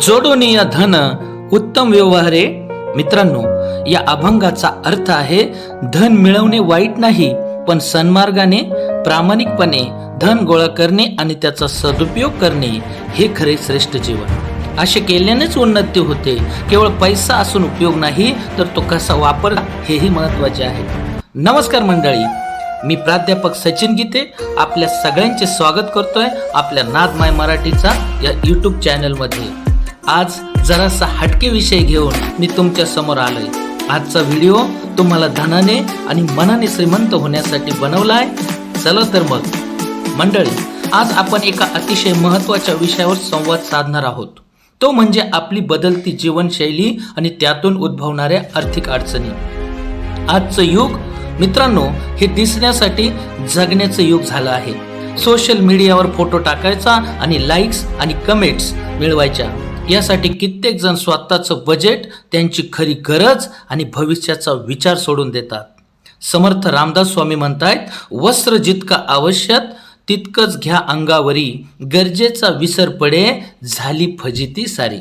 जोडोनिया धन उत्तम व्यवहारे. मित्रांनो या अभंगाचा अर्थ आहे धन मिळवणे वाईट नाही पण सन्मार्गाने प्रामाणिकपणे धन गोळा करणे आणि त्याचा सदुपयोग करणे हे खरे श्रेष्ठ जीवन. असे केल्यानेच उन्नती होते. केवळ पैसा असून उपयोग नाही तर तो कसा वापरला हेही महत्त्वाचे आहे. नमस्कार मंडळी मी प्राध्यापक सचिन गीते आपल्या सगळ्यांचे स्वागत करतोय आपल्या नादमाय मराठीचा या यूट्यूब चॅनलमध्ये आज जरासा हटके विषय घेऊन मी तुमच्यासमोर आलोय. आजचा व्हिडिओ तुम्हाला धनाने आणि मनाने श्रीमंत होण्यासाठी बनवलाय. चला तर मग. मंडळी आज आपण एका अतिशय महत्त्वाच्या विषयावर संवाद साधणार आहोत. तो म्हणजे आपली बदलती जीवनशैली आणि त्यातून उद्भवणाऱ्या आर्थिक अडचणी. आजचं युग मित्रांनो हे दिसण्यासाठी जगण्याचं युग झालं आहे. सोशल मीडियावर फोटो टाकायचा आणि लाईक्स आणि कमेंट्स मिळवायच्या. यासाठी कित्येक जण स्वतःचं बजेट त्यांची खरी गरज आणि भविष्याचा विचार सोडून देतात. समर्थ रामदास स्वामी म्हणतायत वस्त्र जितका आवश्यक तितकंच घ्या अंगावरी गरजेचा विसर पडे झाली फजिती सारी.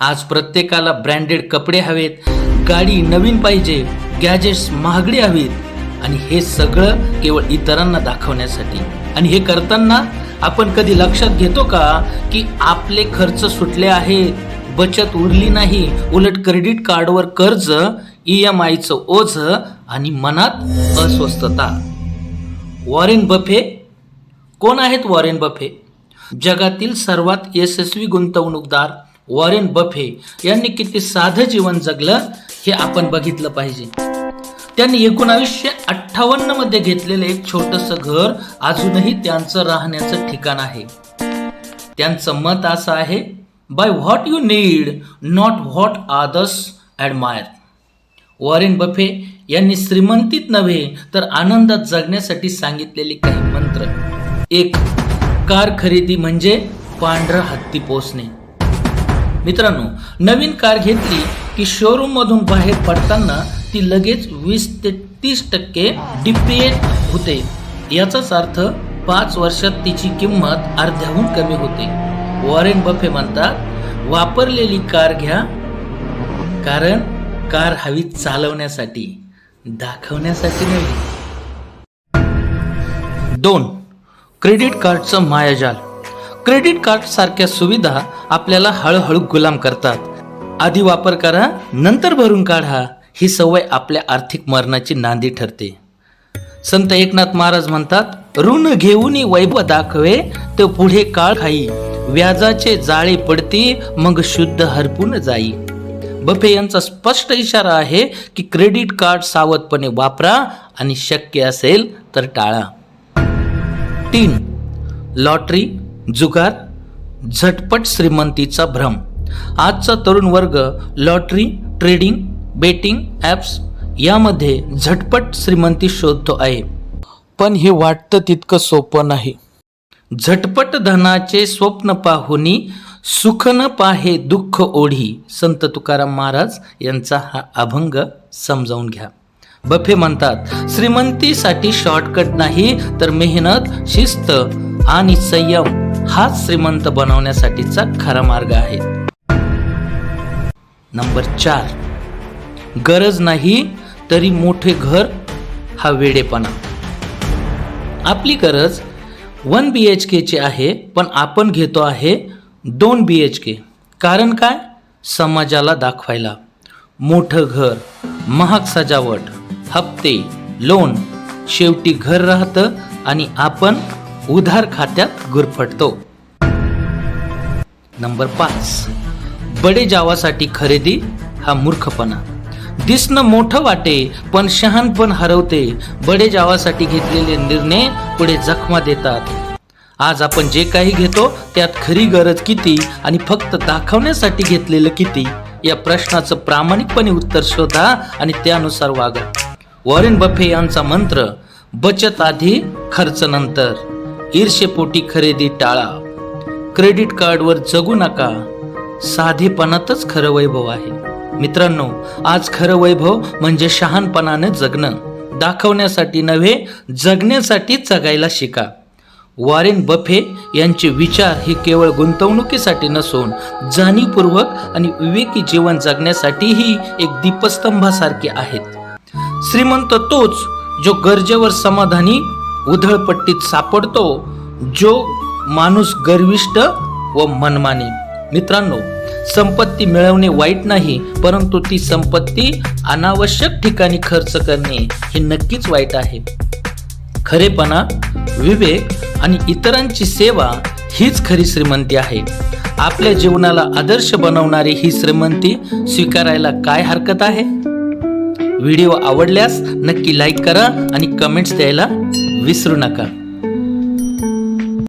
आज प्रत्येकाला ब्रँडेड कपडे हवेत गाडी नवीन पाहिजे गॅजेट्स महागडी हवीत आणि हे सगळं केवळ इतरांना दाखवण्यासाठी. आणि हे करताना आपण कधी लक्षात घेतो का की आपले खर्च सुटले आहेत बचत उरली नाही उलट क्रेडिट कार्डवर कर्ज ई एम आयचं ओझ आणि मनात अस्वस्थता. Warren Buffett? कोण आहेत वॉरेन बफे? जगातील सर्वात यशस्वी गुंतवणूकदार वॉरेन बफे यांनी किती साधं जीवन जगलं हे आपण बघितलं पाहिजे. त्यांनी एकोणावीसशे अठ्ठावन्नमध्ये घेतलेलं एक छोटस घर अजूनही त्यांचं राहण्याचं ठिकाण आहे. त्यांचं मत असं आहे buy what you need not what others admire Warren Buffett यांनी श्रीमंतीत नव्हे तर आनंदात जगण्यासाठी सांगितलेले काही मंत्र. एक कार खरेदी म्हणजे पांढरा हत्ती पोचणे मित्रांनो नवीन कार घेतली की शोरूममधून बाहेर पडताना ती लगेच वीस ते तीस टक्के डिप्रिएट होते. याचाच अर्थ पाच वर्षात तिची किंमत अर्ध्याहून कमी होते. वॉरेन बफे म्हणतात वापरलेली कार घ्या कारण कार हवी चालवण्यासाठी दाखवण्यासाठी नाही दोन क्रेडिट कार्डचं मायाजाल. क्रेडिट कार्ड सारख्या सुविधा आपल्याला हळूहळू गुलाम करतात. आधी वापर करा नंतर भरून काढा. ही सवय आपल्या आर्थिक मरणाची नांदी ठरते. संत एकनाथ महाराज म्हणतात ऋण घेऊन वैभव दाखवे तो पुढे काळ खाई व्याजाचे जाळे पडते मग शुद्ध हरपून जाई. बफे यांचा स्पष्ट इशारा आहे की क्रेडिट कार्ड सावधपणे वापरा आणि शक्य असेल तर टाळा. तीन लॉटरी जुगार झटपट श्रीमंतीचा भ्रम. आजचा तरुण वर्ग लॉटरी ट्रेडिंग बेटिंग ॲप्स यामध्ये झटपट श्रीमंती शोधतो आहे. पण हे वाटतं तितकं सोपं नाही. झटपट धनाचे स्वप्न पाहुनी सुख न पाहे दुःख ओढी. संत तुकाराम महाराज यांचा हा अभंग समजावून घ्या. बफे म्हणतात श्रीमंतीसाठी शॉर्टकट नाही तर मेहनत शिस्त आणि संयम हाच श्रीमंत बनवण्यासाठीचा खरा मार्ग आहे. नंबर चार. गरज नाही तरी मोठे घर हा वेडेपणा. आपली गरज वन बी एच केची आहे पण आपण घेतो आहे दोन बी एच के कारण काय? समाजाला दाखवायला. मोठं घर महाग सजावट हप्ते लोन शेवटी घर राहतं आणि आपण उधार खात्यात गुरफटतो. नंबर पाच. बडे जावासाठी खरेदी हा मूर्खपणा. दिसणं मोठं वाटे पण शहाणपण हरवते. बडे जावासाठी घेतलेले निर्णय पुढे जखमा देतात. आज आपण जे काही घेतो त्यात खरी गरज किती आणि फक्त दाखवण्यासाठी घेतलेलं किती? या प्रश्नाचं प्रामाणिकपणे उत्तर शोधा आणि त्यानुसार वागा. वॉरेन बफे यांचा मंत्र बचत आधी खर्च नंतर. ईर्षेपोटी खरेदी टाळा. क्रेडिट कार्डवर जगू नका. साधेपणातच खरं वैभव आहे. मित्रांनो आज खरं वैभव म्हणजे शहाणपणाने जगणं. दाखवण्यासाठी नव्हे जगण्यासाठी जगायला शिका. वॉरेन बफे यांचे विचार हे केवळ गुंतवणुकीसाठी नसून जाणीवपूर्वक आणि विवेकी जीवन जगण्यासाठीही एक दीपस्तंभासारखे आहेत. श्रीमंत तोच जो गरजेवर समाधानी उधळपट्टीत सापडतो जो माणूस गर्विष्ट व मनमानी. मित्रांनो संपत्ती मिळवणे वाईट नाही परंतु ती संपत्ती अनावश्यक ठिकाणी खर्च करणे हे नक्कीच वाईट आहे. खरेपणा विवेक आणि इतरांची सेवा हीच खरी श्रीमंती आहे. आपल्या जीवनाला आदर्श बनवणारी ही श्रीमंती स्वीकारायला काय हरकत आहे? व्हिडिओ आवडल्यास नक्की लाईक करा आणि कमेंट्स द्यायला विसरू नका.